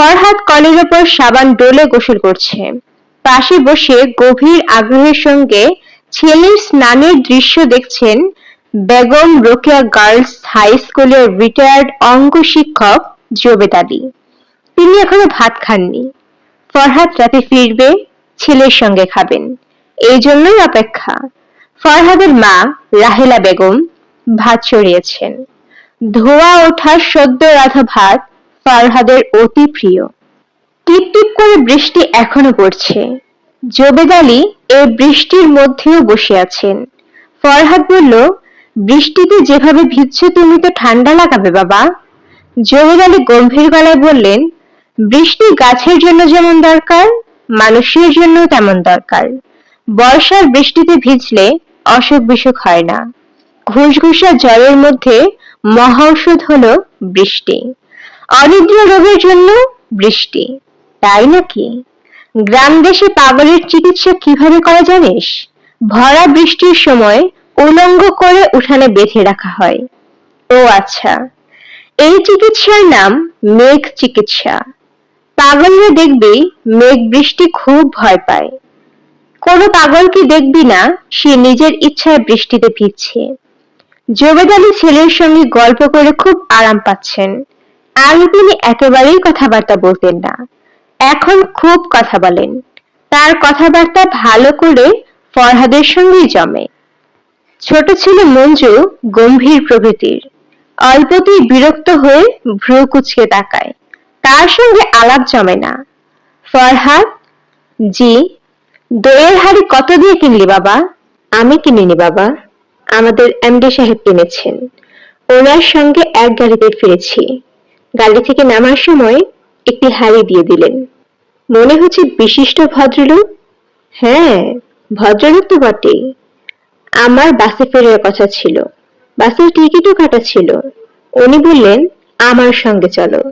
ফরহাদ কলের ওপর সাবান ডোলে গোসল করছে। পাশে বসে গভীর আগ্রহের সঙ্গে ছেলের স্নানের দৃশ্য দেখছেন বেগম রোকেয়া গার্লস হাই স্কুলের রিটায়ার্ড অঙ্ক শিক্ষক জবেদ তিনি এখনও ভাত খাননি। ফরহাদ রাতে ফিরবে, ছেলের সঙ্গে খাবেন। এই জন্যই অপেক্ষা। ফরহাদের মা রাহেলা বেগম ভাত চড়িয়েছেন ধোয়া ওঠা সদ্য রাধা ভাত ফরহাদের অতি প্রিয়। টিপ টিপ করে বৃষ্টি এখনও পড়ছে। জবেদ আলী এই বৃষ্টির মধ্যেও বসে আছেন। ফরহাদ বলল, বৃষ্টিতে যেভাবে ভিজছো তুমি তো ঠান্ডা লাগাবে বাবা। জবেদ আলী গম্ভীর গলায় বললেন, বৃষ্টি গাছের জন্য যেমন দরকার, মানুষের জন্য তেমন দরকার। বর্ষার বৃষ্টিতে ভিজলে অসুখ বিসুখ হয় না। ঘুষঘুষা জলের মধ্যে মহা ঔষধ হলো বৃষ্টি। অনিদ্রা রোগের জন্য বৃষ্টি, তাই নাকি? গ্রাম দেশে পাগলের চিকিৎসা কীভাবে করা জানিস? ভরা বৃষ্টির সময় উলঙ্গ করে উঠানে বেঁধে রাখা হয়। ও আচ্ছা এই চিকিৎসার নাম মেঘ চিকিৎসা। পাগলরা দেখবি মেঘ বৃষ্টি খুব ভয় পায়। কোনো পাগলকে দেখবি না সে নিজের ইচ্ছায় বৃষ্টিতে ভিজছে। জবেদ আলী ছেলের সঙ্গে গল্প করে খুব আরাম পাচ্ছেন। আগে তিনি একেবারেই কথাবার্তা বলতেন না। এখন খুব কথা বলেন। তার কথাবার্তা ভালো করে ফরহাদের সঙ্গেই জমে। ছোট ছেলে মঞ্জু গম্ভীর প্রকৃতির অল্পতেই বিরক্ত হয়ে ভ্রু কুচকে তাকায়। তার সঙ্গে আলাপ জমে না। ফরহাদ, জি দইয়ের হাড়ি কত দিয়ে কিনলি বাবা? আমি কিনিনি বাবা। আমাদের এমডি সাহেব কিনেছেন। ওনার সঙ্গে এক গাড়িতে ফিরেছি। গাড়ি থেকে নামার সময় একটি হাড়ি দিয়ে দিলেন। মনে হচ্ছে বিশিষ্ট ভদ্রলোক। হ্যাঁ ভদ্রলোক তো বটেই আমার বাসে ফেরার কথা ছিল। বাসের টিকিটও কাটা ছিল। উনি বললেন, আমার সঙ্গে চলো।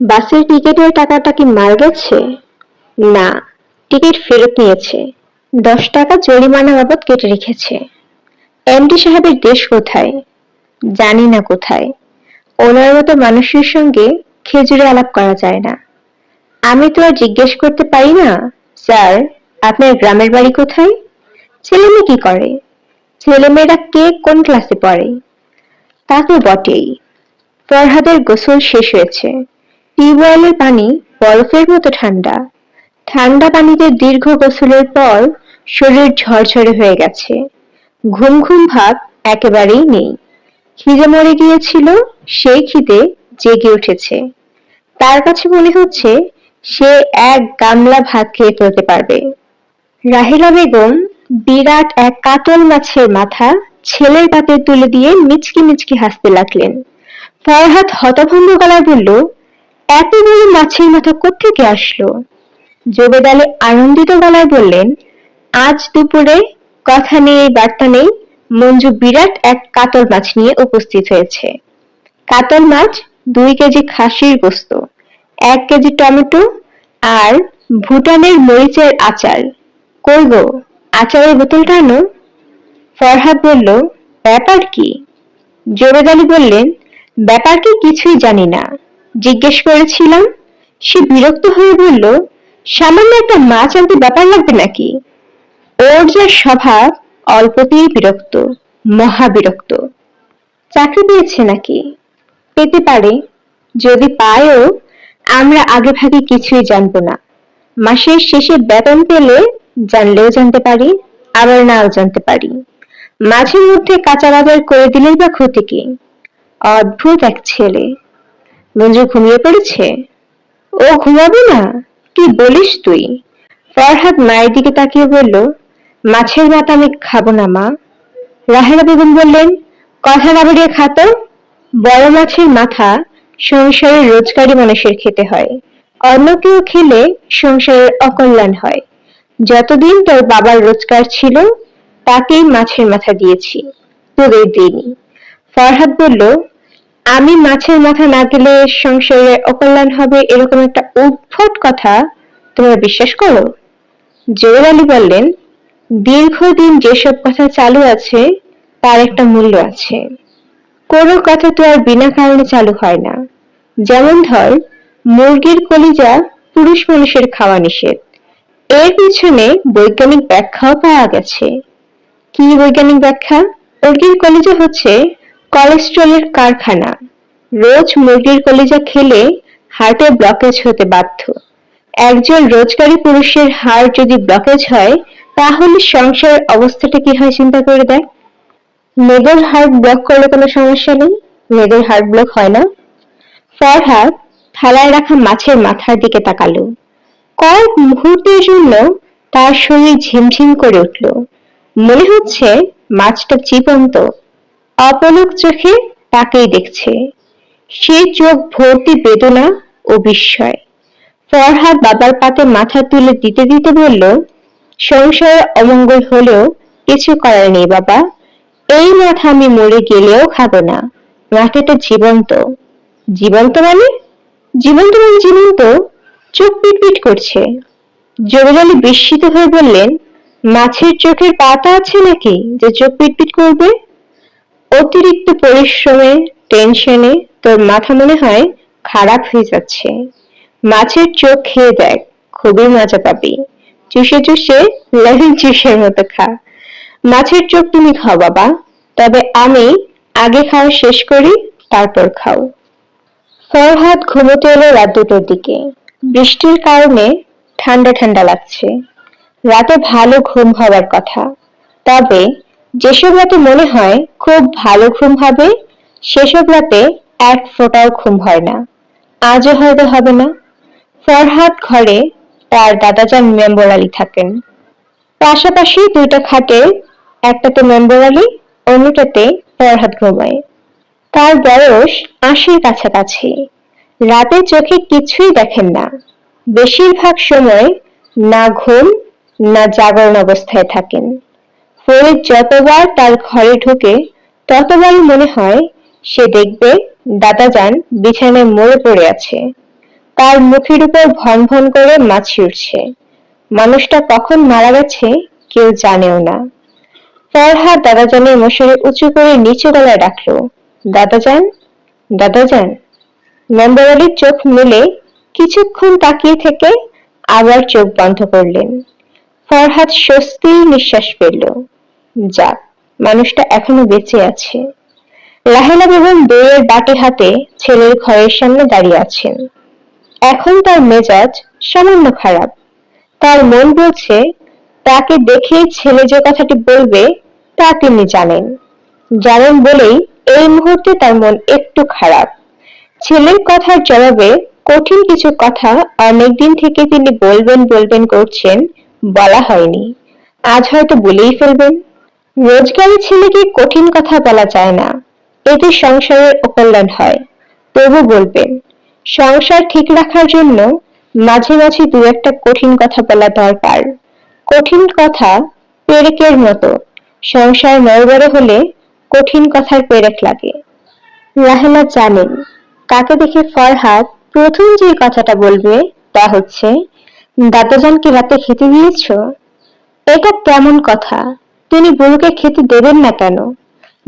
বাসের টিকিটের টাকাটা কি মার গেছে? না, টিকিট ফেরত নিয়েছে। দশ টাকা জরিমানা বাবদ কেটে রেখেছে। এমডি সাহেবের দেশ কোথায়? জানি না কোথায়। ওনার মতো মানুষের সঙ্গে খেজুরে আলাপ করা যায় না। আমি তো আর জিজ্ঞেস করতে পারি না, স্যার, আপনার গ্রামের বাড়ি কোথায়? ছেলেমেয়ে কি করে? ছেলেমেয়েরা কে কোন ক্লাসে পড়ে? তা তো বটেই। ফরহাদের গোসল শেষ হয়েছে। টিউবওয়েলের পানি বরফের মতো ঠান্ডা। ঠান্ডা পানিতে দীর্ঘ গোসলের পর শরীর ঝরঝরে হয়ে গেছে। ঘুম ঘুম ভাব একেবারেই নেই। খিদে মরে গিয়েছিল, সেই খিদে জেগে উঠেছে। তার কাছে মনে হচ্ছে, সে এক গামলা ভাত খেয়ে ফেলতে পারবে। রাহিলা বেগম বিরাট এক কাতল মাছের মাথা ছেলের পাতে তুলে দিয়ে মিচকি মিচকি হাসতে লাগলেন। ফরহাদ হতভম্ব গলায় বলল, এত বড় মাছের মাথা কোত্থেকে আসলো? জবেদ আলী আনন্দিত গলায় বললেন, আজ দুপুরে কথা নেই, বার্তা নেই মঞ্জু বিরাট এক কাতল মাছ নিয়ে উপস্থিত হয়েছে। কাতল মাছ দুই কেজি খাসির গোস্ত, এক কেজি টমেটো আর ভুটানের মরিচের আচার। কই গো আচারের বোতলটা আনো ফরহাদ বলল, ব্যাপার কি? জোরেদ আলী বললেন, ব্যাপার কি কিছুই জানি না। জিজ্ঞেস করেছিলাম, সে বিরক্ত হয়ে বলল, সামান্য একটা মাছ আনতে ব্যাপার লাগবে নাকি? ওর যে স্বভাব অল্পতেই বিরক্ত, মহাবিরক্ত। চাকরি পেয়েছে নাকি? পেতে পারে। যদি পায়ও, আমরা আগে ভাগে কিছুই জানব না। মাসের শেষে বেতন পেলে জানলেও জানতে পারি, আবার নাও জানতে পারি। মাঝে মধ্যে কাঁচা বাজার করে দিলেই বা ক্ষতি কি অদ্ভুত এক ছেলে। মঞ্জু ঘুমিয়ে পড়েছে? ও ঘুমাবে না? কি বলিস তুই? ফরহাদ মায়ের দিকে তাকিয়ে বলল মাছের মাথা আমি খাব না, মা। রাহেলা বেগম বললেন, কথা না বাড়িয়ে খাতো বড় মাছের মাথা সংসারের রোজগারি মানুষের খেতে হয়। অন্য কেউ খেলে সংসারের অকল্যাণ হয়। যতদিন তোর বাবার রোজগার ছিল, তাকেই মাছের মাথা দিয়েছি। তোদের দিনই ফরহাদ বলল, আমি মাছের মাথা না গেলে সংসারে অকল্যাণ হবে এরকম একটা উদ্ভট কথা তোমরা বিশ্বাস করো? জোর আলী বললেন দীর্ঘদিন যেসব কথা চালু আছে, তার একটা মূল্য আছে। কোনো কথা তো আর বিনা কারণে চালু হয় না। যেমন ধর, মুরগির কলিজা পুরুষ মানুষের খাওয়া নিষেধ। এর পিছনে বৈজ্ঞানিক ব্যাখ্যাও পাওয়া গেছে। কি বৈজ্ঞানিক ব্যাখ্যা? মুরগির কলিজা হচ্ছে কোলেস্ট্রলের কারখানা। রোজ মুরগির কলিজা খেলে হার্টে ব্লকেজ হতে বাধ্য। একজন রোজগারি পুরুষের হার্ট যদি ব্লকেজ হয় তাহলে সংসারের অবস্থাটা কি হয় চিন্তা করে দেখ। মেয়েদের হার্ট ব্লক করলে কোনো সমস্যা নেই মেয়েদের হার্ট ব্লক হয় না। ফরহাদ থালায় রাখা মাছের মাথার দিকে তাকালো। কয়েক মুহূর্তের জন্য তার শরীর ঝিমঝিম করে উঠল। মনে হচ্ছে মাছটা জীবন্ত, অপলক চোখে তাকেই দেখছে। সে চোখ ভর্তি বেদনা ও বিস্ময়। ফরহাদ বাবার পাতে মাথা তুলে দিতে দিতে বলল সংসারে অমঙ্গল হলেও কিছু করার নেই বাবা। এই মাথা আমি মরে গেলেও খাব না। মাথাটা জীবন্ত। জীবন্ত মানে? জীবন্ত মানে জীবন্ত। চোখ পিটপিট করছে। জোরালি বিস্মিত হয়ে বললেন, মাছের চোখের পাতা আছে নাকি যে চোখ পিটপিট করবে? অতিরিক্ত পরিশ্রমে, টেনশনে তোর মাথা মনে হয় খারাপ হয়ে যাচ্ছে। মাছের চোখ খেয়ে দেখ, খুবই মজা পাবি। চুষে চুষে লেমন জুসের মতো খা। মাছের চোখ তুমি খাও বাবা, তবে আমি আগে খাওয়া শেষ করি, তারপর খাও। ফরহাদ ঘুমোতে এলো রাত দুটোর দিকে। বৃষ্টির কারণে ঠান্ডা ঠান্ডা লাগছে। রাতে ভালো ঘুম হওয়ার কথা। তবে যেসব রাতে মনে হয় খুব ভালো ঘুম হবে, সেসব রাতে এক ফোঁটাও ঘুম হয় না। আজও হয়তো হবে না। ফরহাদ ঘরে তার দাদাজান মেম্বর আলী থাকেন। পাশাপাশি দুইটা খাটে একটাতে মেম্বর আলী, অন্যটাতে ফরহাদ ঘুমায়। তার বয়স আশির কাছাকাছি। রাতে চোখে কিছুই দেখেন না। বেশিরভাগ সময় না ঘুম, না জাগরণ অবস্থায় থাকেন। ফরিদ যতবার তার ঘরে ঢুকে ততবারই মনে হয় সে দেখবে দাদা যান বিছানায় মরে পড়ে আছে। তার মুখের উপর ভন ভন করে মাছি উঠছে। মানুষটা কখন মারা গেছে কেউ জানেও না। ফরহাদ দাদাজানের মশারি উঁচু করে নিচু গলায় ডাকলো, দাদাজান দাদাজান। মেম্বার আলীর চোখ মেলে কিছুক্ষণ তাকিয়ে থেকে আবার চোখ বন্ধ করলেন। ফরহাদ স্বস্তির নিঃশ্বাস ফেলল, যাক, মানুষটা এখনও বেঁচে আছে। লাহেলা বেগম বইয়ের বাটি হাতে ছেলের ঘরের সামনে দাঁড়িয়ে আছেন। এখন তার মেজাজ সামান্য খারাপ। তার মন বলছে, তাকে দেখে ছেলে যে কথাটি বলবে, তা তিনি জানেন। জানেন বলেই এই মুহূর্তে তার মন একটু খারাপ। ছেলের কথার জবাবে কঠিন কিছু কথা অনেকদিন থেকে তিনি বলবেন বলবেন করছেন বলা হয়নি। আজ হয়তো বলেই ফেলবেন। রোজগারি ছেলেকে কঠিন কথা বলা যায় না। এতে সংসারের অকল্যাণ হয়। তবু বলবেন সংসার ঠিক রাখার জন্য মাঝে মাঝে দু একটা কঠিন কথা বলা দরকার। কঠিন কথা পেরেকের মতো। সংসার নড়বড়ে হলে কঠিন কথার পেরেক লাগে। রাহেলা জানেন, কাকে দেখে ফরহাদ প্রথম যে কথাটা বলবে তা হচ্ছে, দাদাজানকে রাতে খেতে দিয়েছ? এটা কেমন কথা। তিনি বুড়োকে খেতে দেবেন না কেন?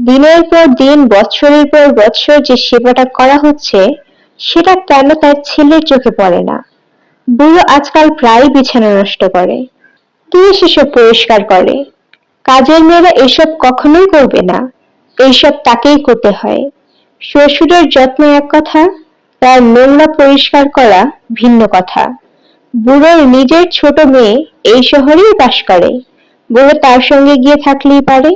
দিনের পর দিন, বৎসরের পর বৎসর যে সেবাটা করা হচ্ছে সেটা কেন তার ছেলের চোখে পড়ে না? বুড়ো আজকাল প্রায় বিছানা নষ্ট করে। কে সেসব পরিষ্কার করে? কাজের মেয়েরা এসব কখনোই করবে না। এইসব তাকেই করতে হয়। শ্বশুরের যত্ন এক কথা, তার নোংরা পরিষ্কার করা ভিন্ন কথা। বুড়োর নিজের ছোট মেয়ে এই শহরেই বাস করে। বুড়ো তার সঙ্গে গিয়ে থাকলেই পারে।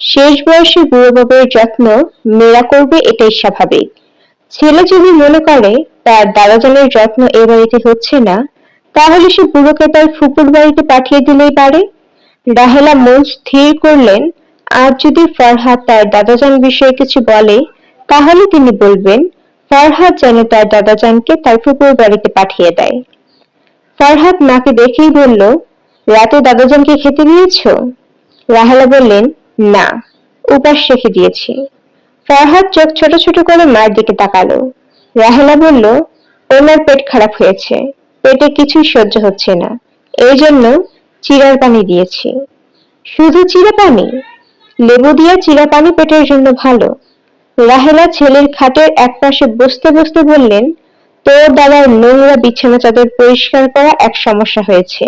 শেষ বয়সে বুড়ো বাবার যত্ন মেয়েরা করবে এটাই স্বাভাবিক। ছেলে যদি মনে করে তার দাদাজানের যত্ন এ বাড়িতে হচ্ছে না, তাহলে সে বুড়োকে তার ফুপুর বাড়িতে পাঠিয়ে দিলেই পারে। রাহেলা মন স্থির করলেন আজ যদি ফরহাদ তার দাদাজান বিষয়ে কিছু বলে, তাহলে তিনি বলবেন, ফরহাদ যেন তার দাদাজানকে তার ফুপুর বাড়িতে পাঠিয়ে দেয়। ফরহাদ মাকে দেখেই বলল, রাতে দাদাজানকে খেতে দিয়েছ রাহেলা বললেন, না, উপাস রেখে দিয়েছি। ফরহাদ চোখ ছোট ছোট করে মায়ের দিকে তাকালো। রাহেলা বলল, ওনার পেট খারাপ হয়েছে। পেটে কিছুই সহ্য হচ্ছে না। এই জন্য চিরার পানি দিয়েছি। শুধু চিরা পানি? লেবু দিয়ে চিরা পানি পেটের জন্য ভালো। রাহেলা ছেলের খাটের এক পাশে বসতে বসতে বললেন, তোর দাদার নোংরা বিছানা চাদর পরিষ্কার করা এক সমস্যা হয়েছে।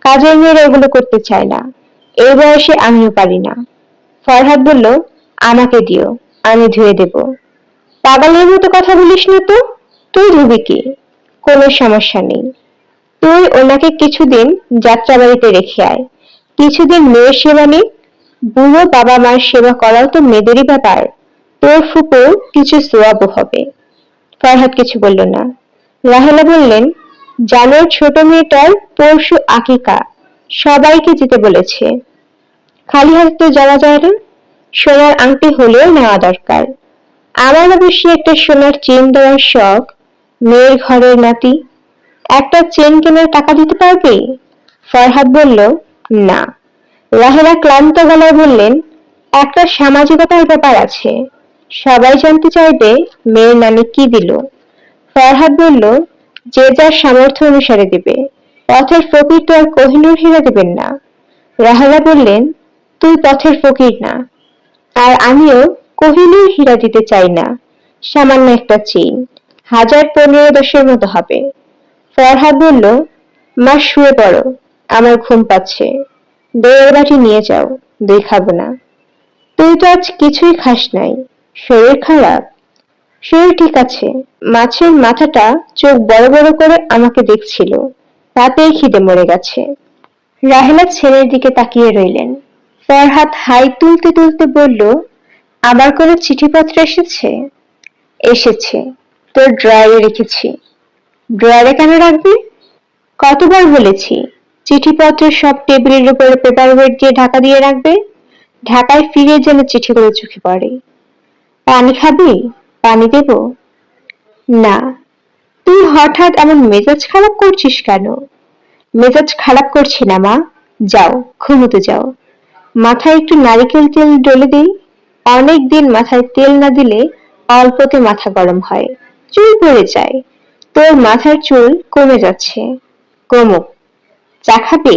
কাজের মেয়েরা এগুলো করতে চায় না। এই বয়সে আমিও পারি না। ফরহাদ বলল, আমাকে দিও। আমি ধুয়ে দেব। পাগলের মতো কথা বলিস না তো? তুই ধুবি কি? কোনো সমস্যা নেই। তুই ওনাকে কিছুদিন যাত্রাবাড়িতে রেখে আয়। কিছুদিন মেয়ের সেবা নিক বুড়ো বাবা মার সেবা করাও তো মেয়েদেরই ব্যাপার। তোর ফুপু কিছু সোয়াবও হবে। ফরহাদ কিছু বলল না। রাহেলা বললেন, জানোর ছোট মেয়েটার পরশু আকিকা। সবাইকে যেতে বলেছে। খালি হাতে তো যাওয়া যায় না। সোনার আংটি হলেও নেওয়া দরকার। আমার অবশ্য একটা সোনার চেন দেওয়ার শখ। মেয়ের ঘরের নাতি। একটা চেন কেনার টাকা দিতে পারবে? ফরহাদ বলল, না। রাহেলা ক্লান্ত গলায় বললেন, একটা সামাজিকতার ব্যাপার আছে। সবাই জানতে চাইবে মেয়ের নানি কি দিল। ফরহাদ বলল, যে যার সামর্থ্য অনুসারে দেবে। পথের ফকির তো আর কোহিনুর হীরা দেবেন না। রাহেলা বললেন, তুই পথের ফকির না। আর আমিও কোহিনুর হীরা দিতে চাই না। সামান্য একটা চেইন হাজার পনেরো দশের মতো হবে। ফরহাদ বলল, মা, শুয়ে পড়ো, আমার ঘুম পাচ্ছে। দইয়ের বাটি নিয়ে যাও দই খাব না। তুই তো আজ কিছুই খাস নাই, শরীর খারাপ? শরীর ঠিক আছে, মাছের মাথাটা চোখ বড় বড় করে আমাকে দেখছিল, তাতেই খিদে মরে গেছে। রাহেলা ছেলের দিকে তাকিয়ে রইলেন। ফরহাদ হাই তুলতে তুলতে বলল, আবার কোনো চিঠিপত্র এসেছে? এসেছে। তোর ড্রয়ারে রেখেছি। ড্রয়ারে কেন রাখবি? কতবার বলেছি, চিঠিপত্র সব টেবিলের উপরে পেপার ওয়েট দিয়ে ঢাকা দিয়ে রাখবে। ঢাকায় ফিরে যেন চিঠিগুলো চোখে পড়ে। পানি খাবি? পানি দেব? না। তুই হঠাৎ এমন মেজাজ খারাপ করছিস কেন? মেজাজ খারাপ করছি না মা। যাও, ঘুমোতে যাও। মাথায় একটু নারিকেল তেল ডলে দিই। অনেক দিন মাথায় তেল না দিলে অল্পতে মাথা গরম হয়। চুল পড়ে যায়। তোর মাথার চুল কমে যাচ্ছে। কমুক চা খাবি?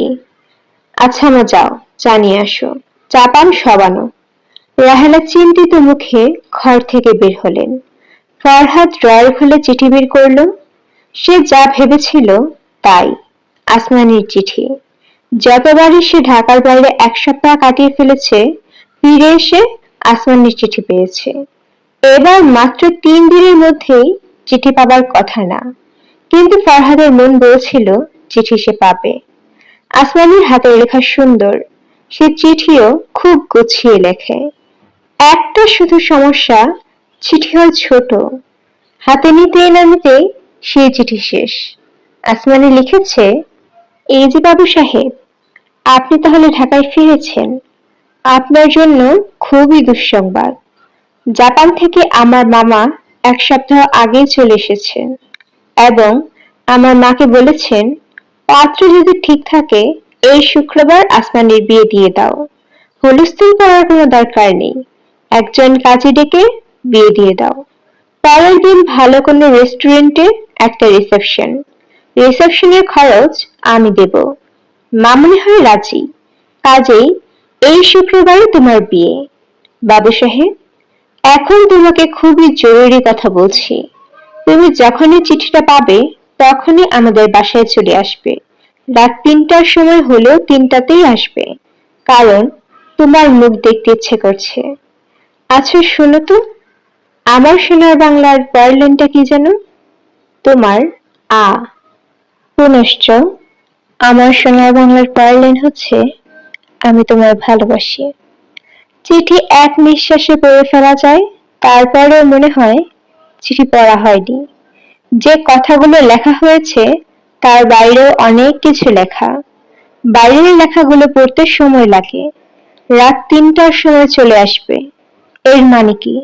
আচ্ছা মা, যাও, চা নিয়ে আসো। চা পান সবানো। রাহেলা চিন্তিত মুখে ঘর থেকে বের হলেন। ফরহাদ ড্রয়ার খুলে চিঠি বের করল। সে যা ভেবেছিল তাই, আসমানির চিঠি। যতবারই সে ঢাকার বাইরে এক সপ্তাহ কাটিয়ে ফেলেছে, ফিরে এসে আসমানির চিঠি পেয়েছে। এবার মাত্র তিন দিনের মধ্যেই চিঠি পাবার কথা না। কিন্তু ফরহাদের মন বলছিল, চিঠি সে পাবে। আসমানির হাতের লেখা সুন্দর। সে চিঠিও খুব গুছিয়ে লেখে। একটা শুধু সমস্যা, চিঠি হয় ছোট। হাতে নিতে না নিতে সেই চিঠি শেষ। আসমানি লিখেছে এই যে বাবু সাহেব, আপনি তাহলে ঢাকায় ফিরেছেন। আপনার জন্য খুবই দুঃসংবাদ। জাপান থেকে আমার মামা এক সপ্তাহ আগেই চলে এসেছেন এবং আমার মাকে বলেছেন, পাত্র যদি ঠিক থাকে, এই শুক্রবার আসমানির বিয়ে দিয়ে দাও। হুলস্থুল করার কোনো দরকার নেই। একজন কাজে ডেকে বিয়ে দিয়ে দাও। পরের দিন ভালো কোনো রেস্টুরেন্টে একটা রিসেপশন রিসেপশনের খরচ আমি দেব। মামুনি হয় রাজি। কাজেই এই শুক্রবারে তোমার বিয়ে। বাবু সাহেব, এখন তোমাকে খুবই জরুরি কথা বলছি। তুমি যখনই চিঠিটা পাবে, তখনই আমাদের বাসায় চলে আসবে। রাত তিনটার সময় হলেও তিনটাতেই আসবে। কারণ তোমার মুখ দেখতে ইচ্ছে করছে। আচ্ছা শোনো তো, আমার সোনার বাংলার পারলেনটা কি যেন? তোমার আ, পুনশ্চ আমার সোনার বাংলার পারলেন হচ্ছে, আমি তোমায় ভালোবাসি। চিঠি এক নিঃশ্বাসে পড়ে ফেলা যায়, তারপরেও মনে হয় চিঠি পড়া হয়নি। যে কথাগুলো লেখা হয়েছে, তার বাইরেও অনেক কিছু লেখা। বাইরের লেখাগুলো পড়তে সময় লাগে। রাত তিনটার সময় চলে আসবে। এর মানে কি?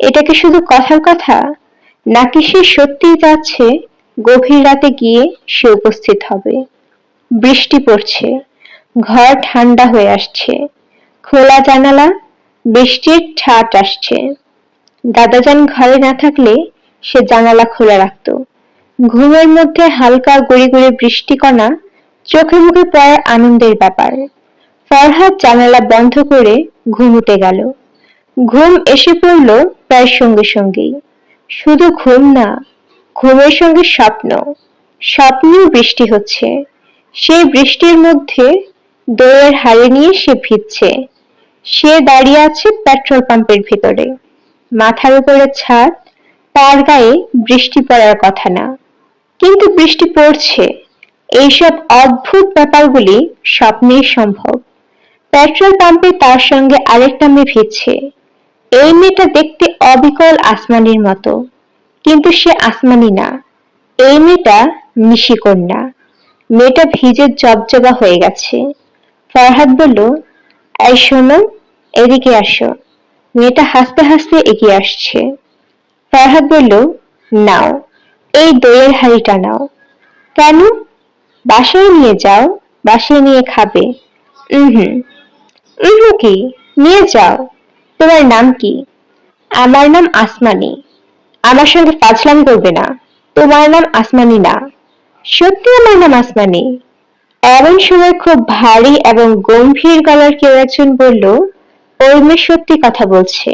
এটা কি শুধু কথার কথা? নাকি সে সত্যিই যাচ্ছে গভীর রাতে গিয়ে সে উপস্থিত হবে? বৃষ্টি পড়ছে, ঘর ঠান্ডা হয়ে আসছে, খোলা জানালা, বৃষ্টির ছাট আসছে। দাদাজান ঘরে না থাকলে সে জানালা খোলা রাখত। ঘুমের মধ্যে হালকা গড়ি গড়ি বৃষ্টিকণা চোখে মুখে পড়ার আনন্দের ব্যাপার। ফরহাদ জানালা বন্ধ করে ঘুমুতে গেল। ঘুম এসে পড়ল প্রায় সঙ্গে সঙ্গেই। শুধু ঘুম না, ঘুমের সঙ্গে স্বপ্ন। স্বপ্নেও বৃষ্টি হচ্ছে। সেই বৃষ্টির মধ্যে দইয়ের হাড়ি নিয়ে সে ভিজছে। সে দাঁড়িয়ে আছে পেট্রোল পাম্পের ভিতরে। মাথার উপরে ছাদ, তার গায়ে বৃষ্টি পড়ার কথা না। কিন্তু বৃষ্টি পড়ছে। এইসব অদ্ভুত ব্যাপারগুলি স্বপ্নেই সম্ভব। পেট্রোল পাম্পে তার সঙ্গে আরেকটা মেয়ে ভিজছে। এই মেয়েটা দেখতে অবিকল আসমানির মতো। কিন্তু সে আসমানি না। এই মেয়েটা নিশিকন্যা। মেয়েটা ভিজে জবজবা হয়ে গেছে। ফরহাদ বলল, এই শোনো, এদিকে আসো। মেয়েটা হাসতে হাসতে এগিয়ে আসছে। ফরহাদ বলল, নাও, এই দইয়ের হাড়িটা নাও। কেন? বাসায় নিয়ে যাও, বাসায় নিয়ে খাবে। হুম হুম কি? নিয়ে যাও। তোমার নাম কি? আমার নাম আসমানি। আমার সঙ্গে ফাজলাম করবে না। তোমার নাম আসমানি না। সত্যি আমার নাম আসমানি এমন সময় খুব ভারী এবং গম্ভীর গলার কেউ একজন বলল, ওই মেয়ে সত্যি কথা বলছে।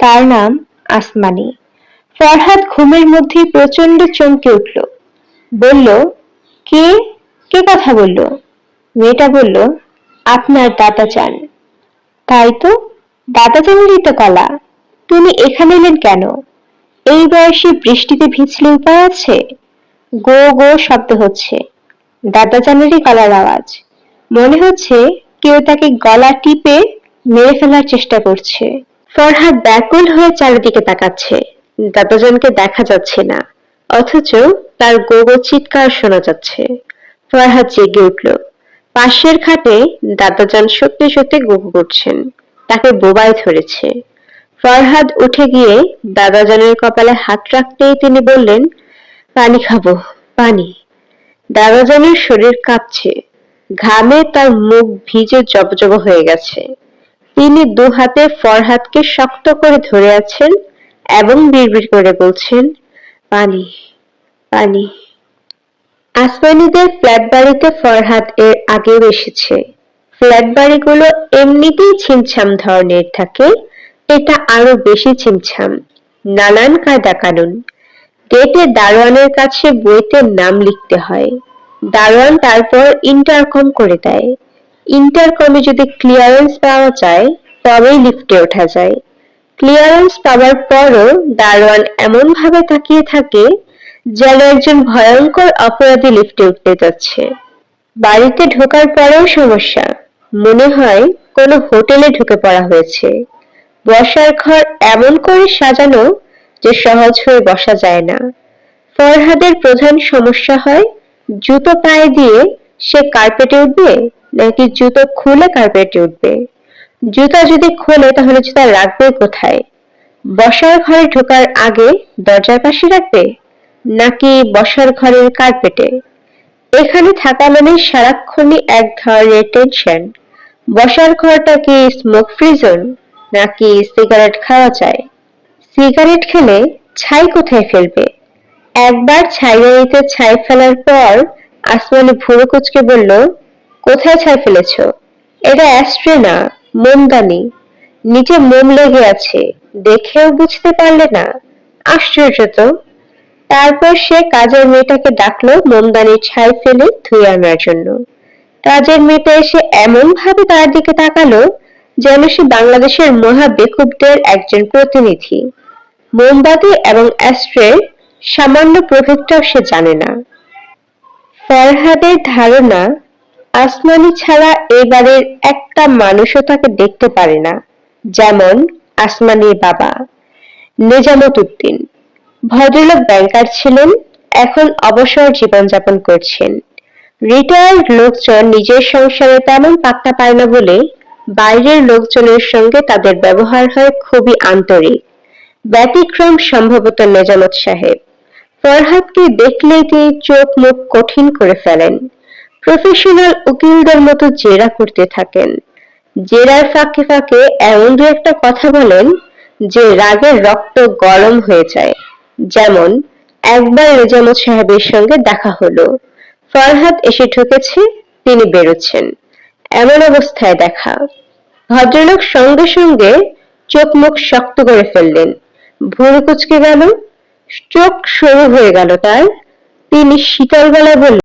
তার নাম আসমানি। ফরহাদ ঘুমের মধ্যেই প্রচণ্ড চমকে উঠল। বলল, কে? কে কথা বলল? মেয়েটা বলল, আপনার দাদা চান তাই তো? দাদা চানেরই তো কলা। তুমি এখানে এলেন কেন? এই বয়সে বৃষ্টিতে ভিজলে উপায় আছে? গো গো শব্দ হচ্ছে। দাদা চানেরই গলার আওয়াজ। মনে হচ্ছে কেউ তাকে গলা টিপে মেরে ফেলার চেষ্টা করছে। ফরহাদ ব্যাকুল হয়ে চারিদিকে তাকাচ্ছে। দাদাজানকে দেখা যাচ্ছে না, অথচ তার গোগো চিৎকার শোনা যাচ্ছে। ফরহাদ জেগে উঠল। পাশের খাটে দাদাজান সত্যি সত্যি গোগো করছেন। তাকে বোবায় ধরেছে। ফরহাদ উঠে গিয়ে দাদাজানের কপালে হাত রাখতেই তিনি বললেন পানি খাব, পানি। দাদাজানের শরীর কাঁপছে। ঘামে তার মুখ ভিজে জবজব হয়ে গেছে। তিনি দু হাতে ফরহাদকে শক্ত করে ধরে আছেন এবং বিড়বিড় করে বলছেন, পানি পানি। আসমানিদের ফ্ল্যাট বাড়িতে ফরহাদ এর আগেও এসেছে। ফ্ল্যাট বাড়িগুলো এমনিতেই ছিমছাম ধরনের থাকে, এটা আরও বেশি ছিমছাম। নানান কায়দা কানুন। গেটে দারোয়ানের কাছে বইতে নাম লিখতে হয়। দারোয়ান তারপর ইন্টারকম করে দেয়। ইন্টারকমে যদি ক্লিয়ারেন্স পাওয়া যায়, তবেই লিফটে ওঠা যায়। ক্লিয়ারেন্স পাওয়ার পরও দারোয়ান এমন ভাবে তাকিয়ে থাকে যেন একজন ভয়ঙ্কর অপরাধী লিফটে উঠতে যাচ্ছে। বাড়িতে ঢোকার পরেও সমস্যা। মনে হয় কোনো হোটেলে ঢুকে পড়া হয়েছে। বসার ঘর এমন করে সাজানো যে সহজ হয়ে বসা যায় না। ফরহাদের প্রধান সমস্যা হয়, জুতো পায়ে দিয়ে সে কার্পেটে উঠবে নাকি জুতো খুলে কার্পেটে উঠবে? জুতা যদি খোলে তাহলে জুতা রাখবে কোথায়? বসার ঘরে ঢোকার আগে দরজার পাশে রাখবে নাকি বসার ঘরের কার্পেটে এখানে থাকা মানে সারাক্ষণই এক ধরনের টেনশন বসার ঘরটা কি স্মোক ফ্রি জোন নাকি সিগারেট খাওয়া যায়? সিগারেট খেলে ছাই কোথায় ফেলবে? একবার ছাইদানিতে ছাই ফেলার পর আসমানি ভুরু কুচকে বলল, কোথায় ছাই ফেলেছ? এটা অ্যাস্ট্রে না, মোমদানি। নিচে মোম লেগে আছে, দেখেও বুঝতে পারলে না। আশ্চর্য তো। তারপর সে কাজের মেয়েটাকে ডাকলো মোমদানির ছাই ফেলে ধুয়ে আনার জন্য। কাজের মেয়েটা এসে এমন ভাবে তার দিকে তাকালো যেন সে বাংলাদেশের মহা বেকুবদের একজন প্রতিনিধি। মোমবাতি এবং অ্যাস্ট্রের সামান্য প্রভেদটাও সে জানে না। ফরহাদের ধারণা, আসমানি ছাড়া এবারের একটা মানুষও তাকে দেখতে পারে না, যেমন আসমানির বাবা নেজামত উদ্দিন ভদ্রলোক ব্যাংকার ছিলেন, এখন অবসর জীবনযাপন করছেন। রিটায়ার্ড লোকজন নিজের সংসারে তেমন পাত্তা পায় না বলে বাইরের লোকজনের সঙ্গে তাদের ব্যবহার হয় খুবই আন্তরিক। ব্যতিক্রম সম্ভবত নেজামত সাহেব। ফরহাদকে দেখলেই তিনি চোখ মুখ কঠিন করে ফেলেন। প্রফেশনাল উকিলদের মতো জেরা করতে থাকেন। জেরার ফাঁকে ফাঁকে এমন দু একটা কথা বলেন যে রাগের রক্ত গরম হয়ে যায়। যেমন, একবার রেজামত সাহেবের সঙ্গে দেখা হলো। ফরহাদ এসে ঢুকেছে তিনি বেরোচ্ছেন। এমন অবস্থায় দেখা। ভদ্রলোক সঙ্গে সঙ্গে চোখ মুখ শক্ত করে ফেললেন। ভুরু কুচকে গেল চোখ সরু হয়ে গেল তার। তিনি শীতল গলায় বললেন